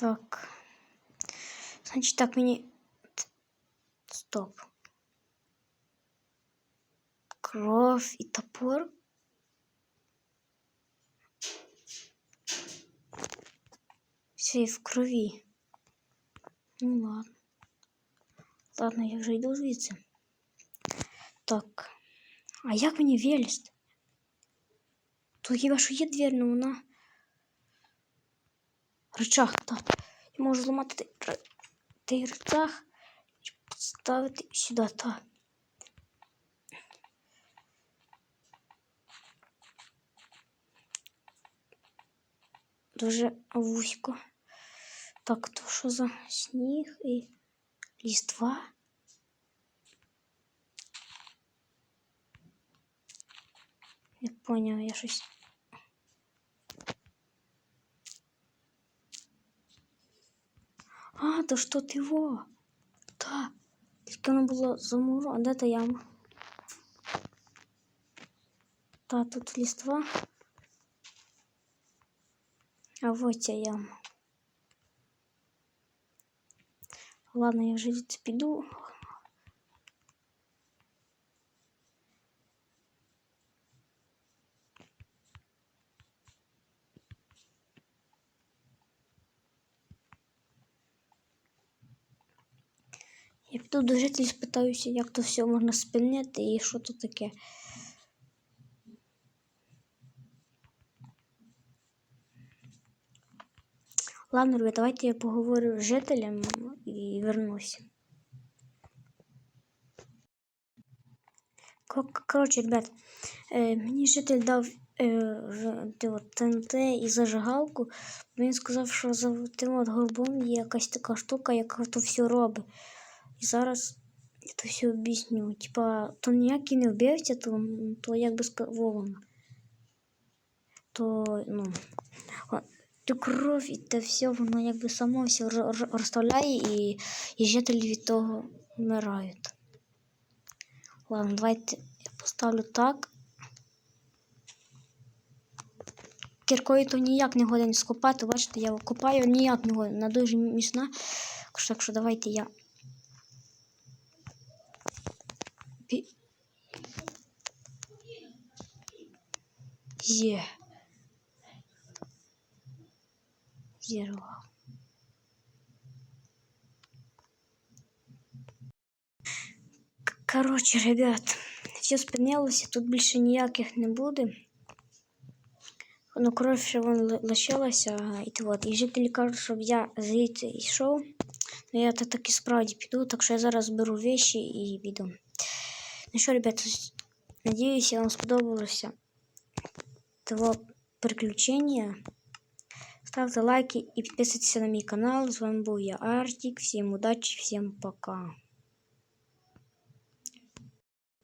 Так. Значить, так мені. Стоп. Кров і топор. Все і в крові. Ну ладно. Ладно, я вже йду звідси. Так. А як мені вилізти? Тут хіба що є двір, ну вона. Рычаг, так. Я можу зламати той, р- рычаг і поставити сюди, так. Дуже вузько. Так, то що за сніг і ліства? Я поняв, я щось. А, то що ти во? Та. Тільки вона була замурована. А де та яма? Та, тут ліства. А вот ця яма. Ладно, я вже звідси піду. Я піду до жителів спитаюся, як то все можна спинити і що тут таке. Ладно, ребят, давайте я поговорю з жителем і вернусь. Кор- Коротше, ребят, е, мені житель дав е, ТНТ і зажигалку. Він сказав, що за тим от горбом є якась така штука, яка то все робить. І зараз я то все об'ясню. Типа, то ніякий не вбивця, то, то як би сказати, то, ну, ту кров і те все, воно якби само все ро- ро- розставляє і, і жителі від того вмирають. Ладно, давайте я поставлю так. Кіркою то ніяк не годен скопати, бачите, я копаю ніяк не годен, вона дуже міцна. Так що давайте я. Є. Зірвав. К- Коротше, ребят, все спинилося, тут більше ніяких не буде. Ну, кров ще вон ли- лишилася, і, от, і жителі кажуть, щоб я звідси йшов. Ну, я так і справді піду, так що я зараз беру вещи і піду. Ну що, ребята, надіюся, вам сподобалося того приключення. Ставте лайки і підписуйтесь на мій канал. З вами був я Артік. Всім удачі, всім пока.